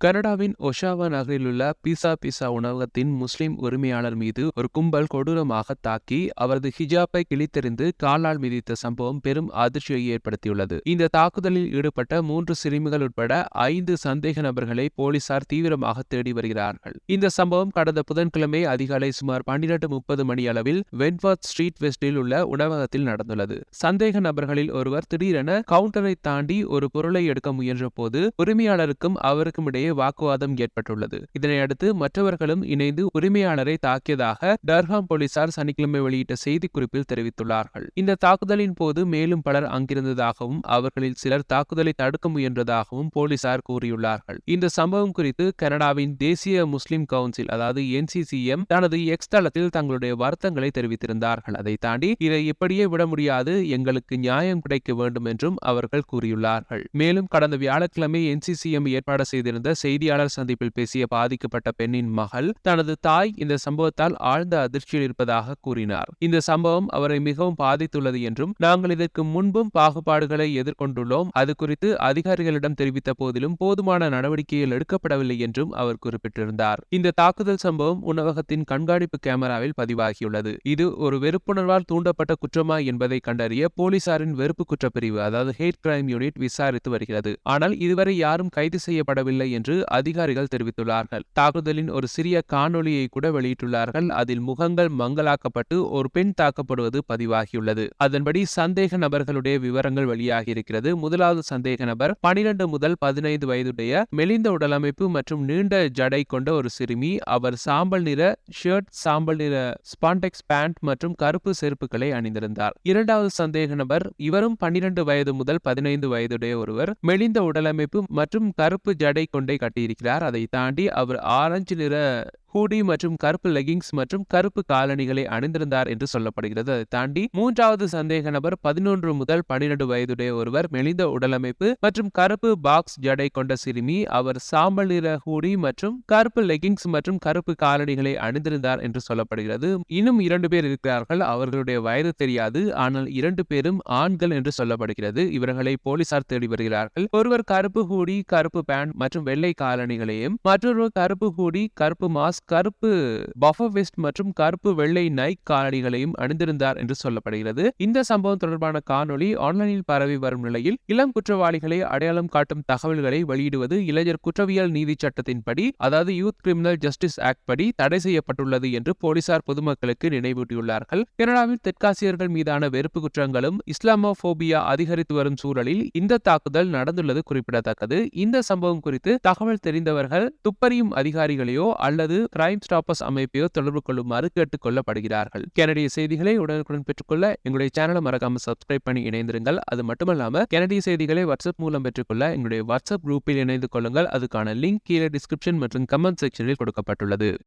கனடாவின் ஒஷாவா நகரிலுள்ள pizza pizza உணவகத்தின் முஸ்லிம் உரிமையாளர் மீது ஒரு கும்பல் கொடூரமாக தாக்கி அவரது ஹிஜாப்பை கிழித்தெறிந்து காலால் மிதித்த சம்பவம் பெரும் அதிர்ச்சியை ஏற்படுத்தியுள்ளது. இந்த தாக்குதலில் ஈடுபட்ட மூன்று சிறுமிகள் உட்பட ஐந்து சந்தேக நபர்களை போலீசார் தீவிரமாக தேடி வருகிறார்கள். இந்த சம்பவம் கடந்த புதன்கிழமை அதிகாலை சுமார் பன்னிரண்டு முப்பது மணி அளவில் வென்வர்த் ஸ்ட்ரீட் வெஸ்டில் உள்ள உணவகத்தில் நடந்துள்ளது. சந்தேக நபர்களில் ஒருவர் திடீரென கவுண்டரை தாண்டி ஒரு பொருளை எடுக்க முயன்ற போது உரிமையாளருக்கும் அவருக்கும் இடையே வாக்குவாதம் ஏற்பட்டுள்ளது. இதனையடுத்து மற்றவர்களும் இணைந்து உரிமையாளரை தாக்கியதாக டர்ஹாம் போலீசார் சனிக்கிழமை வெளியிட்ட செய்திக்குறிப்பில் தெரிவித்துள்ளார்கள். இந்த தாக்குதலின் போது மேலும் பலர் அங்கிருந்ததாகவும் அவர்களில் சிலர் தாக்குதலை தடுக்க முயன்றதாகவும் போலீசார் கூறியுள்ளார்கள். இந்த சம்பவம் குறித்து கனடாவின் தேசிய முஸ்லிம் கவுன்சில் அதாவது என்சிசிஎம் தனது எக்ஸ் தளத்தில் தங்களுடைய வருத்தங்களை தெரிவித்திருந்தார்கள். அதை தாண்டி இதை இப்படியே விட முடியாது எங்களுக்கு நியாயம் கிடைக்க வேண்டும் என்றும் அவர்கள் கூறியுள்ளார்கள். மேலும் கடந்த வியாழக்கிழமை என்சிசிஎம் ஏற்பாடு செய்திருந்த செய்தியாளர் சந்திப்பில் பேசிய பாதிக்கப்பட்ட பெண்ணின் மகள் தனது தாய் இந்த சம்பவத்தால் ஆழ்ந்த அதிர்ச்சியில் இருப்பதாக கூறினார். இந்த சம்பவம் அவரை மிகவும் பாதித்துள்ளது என்றும் நாங்கள் இதற்கு முன்பும் பாகுபாடுகளை எதிர்கொண்டுள்ளோம். அது குறித்து அதிகாரிகளிடம் தெரிவித்த போதிலும் போதுமான நடவடிக்கைகள் எடுக்கப்படவில்லை என்றும் அவர் குறிப்பிட்டிருந்தார். இந்த தாக்குதல் சம்பவம் உணவகத்தின் கண்காணிப்பு கேமராவில் பதிவாகியுள்ளது. இது ஒரு வெறுப்புணர்வால் தூண்டப்பட்ட குற்றமா என்பதை கண்டறிய போலீசாரின் வெறுப்பு குற்றப்பிரிவு அதாவது ஹேட் கிரைம் யூனிட் விசாரித்து வருகிறது. ஆனால் இதுவரை யாரும் கைது செய்யப்படவில்லை என்று அதிகாரிகள் தெரிவித்துள்ளார்கள். தாக்குதலின் ஒரு சிறிய காணொளியை கூட வெளியிட்டுள்ளார்கள். அதில் முகங்கள் மங்கலாக்கப்பட்டு ஒரு பெண் தாக்கப்படுவது பதிவாகியுள்ளது. அதன்படி சந்தேக நபர்களுடைய விவரங்கள் வெளியாகியிருக்கிறது. முதலாவது சந்தேக நபர் பனிரெண்டு முதல் பதினைந்து வயதுடைய மெலிந்த உடலமைப்பு மற்றும் நீண்ட ஜடை கொண்ட ஒரு சிறுமி. அவர் சாம்பல் நிற ஷர்ட் சாம்பல் நிற ஸ்பான்டெக்ஸ் பேண்ட் மற்றும் கருப்பு செருப்புகளை அணிந்திருந்தார். இரண்டாவது சந்தேக நபர் இவரும் பன்னிரண்டு வயது முதல் பதினைந்து வயதுடைய ஒருவர். மெலிந்த உடலமைப்பு மற்றும் கருப்பு ஜடை கொண்டை கட்டியிருக்கிறார். அதை தாண்டி அவர் ஆரஞ்சு நிற ஹூடி மற்றும் கருப்பு லெகிங்ஸ் மற்றும் கருப்பு காலணிகளை அணிந்திருந்தார் என்று சொல்லப்படுகிறது. அதை தாண்டி மூன்றாவது சந்தேக நபர் பதினொன்று முதல் பனிரெண்டு வயதுடைய ஒருவர் மெலிந்த உடலமைப்பு மற்றும் கருப்பு பாக்ஸ் ஜடை கொண்ட சிறுமி. அவர் சாம்பல் நிற ஹூடி மற்றும் கருப்பு லெகிங்ஸ் மற்றும் கருப்பு காலணிகளை அணிந்திருந்தார் என்று சொல்லப்படுகிறது. இன்னும் இரண்டு பேர் இருக்கிறார்கள். அவர்களுடைய வயது தெரியாது. ஆனால் இரண்டு பேரும் ஆண்கள் என்று சொல்லப்படுகிறது. இவர்களை போலீசார் தேடி வருகிறார்கள். ஒருவர் கருப்பு ஹூடி கருப்பு பேண்ட் மற்றும் வெள்ளை காலணிகளையும் மற்றொருவர் கருப்பு ஹூடி கருப்பு மாஸ்க் கருப்பு பஃப வெஸ்ட் மற்றும் கருப்பு வெள்ளை நைக் காலணிகளையும் அணிந்திருந்தார் என்று சொல்லப்படுகிறது. இந்த சம்பவம் தொடர்பான காணொளி ஆன்லைனில் பரவி வரும் நிலையில் இளம் குற்றவாளிகளை அடையாளம் காட்டும் தகவல்களை வெளியிடுவது இளைஞர் குற்றவியல் நீதி சட்டத்தின்படி அதாவது யூத் கிரிமினல் ஜஸ்டிஸ் ஆக்ட் படி தடை செய்யப்பட்டுள்ளது என்று போலீசார் பொதுமக்களுக்கு நினைவூட்டியுள்ளார்கள். கனடாவில் தெற்காசியர்கள் மீதான வெறுப்பு குற்றங்களும் இஸ்லாமோபோபியா அதிகரித்து வரும் சூழலில் இந்த தாக்குதல் நடந்துள்ளது குறிப்பிடத்தக்கது. இந்த சம்பவம் குறித்து தகவல் தெரிந்தவர்கள் துப்பறியும் அதிகாரிகளையோ அல்லது கிரைம் ஸ்டாப்பர்ஸ் அமைப்பையோ தொடர்பு கொள்ளுமாறு கேட்டுக் கொள்ளப்படுகிறார்கள். கனடிய செய்திகளை உடனுக்குடன் பெற்றுக்கொள்ள எங்களுடைய சேனலை மறக்காம சப்ஸ்கிரைப் பண்ணி இணைந்திருங்கள். அது மட்டுமல்லாம கனடிய செய்திகளை வாட்ஸ்அப் மூலம் பெற்றுக்கொள்ள எங்களுடைய வாட்ஸ்அப் குரூப்பில் இணைந்து கொள்ளுங்கள். அதுக்கான லிங்க் கீழே டிஸ்கிரிப்ஷன் மற்றும் கமெண்ட் செக்ஷனில் கொடுக்கப்பட்டுள்ளது.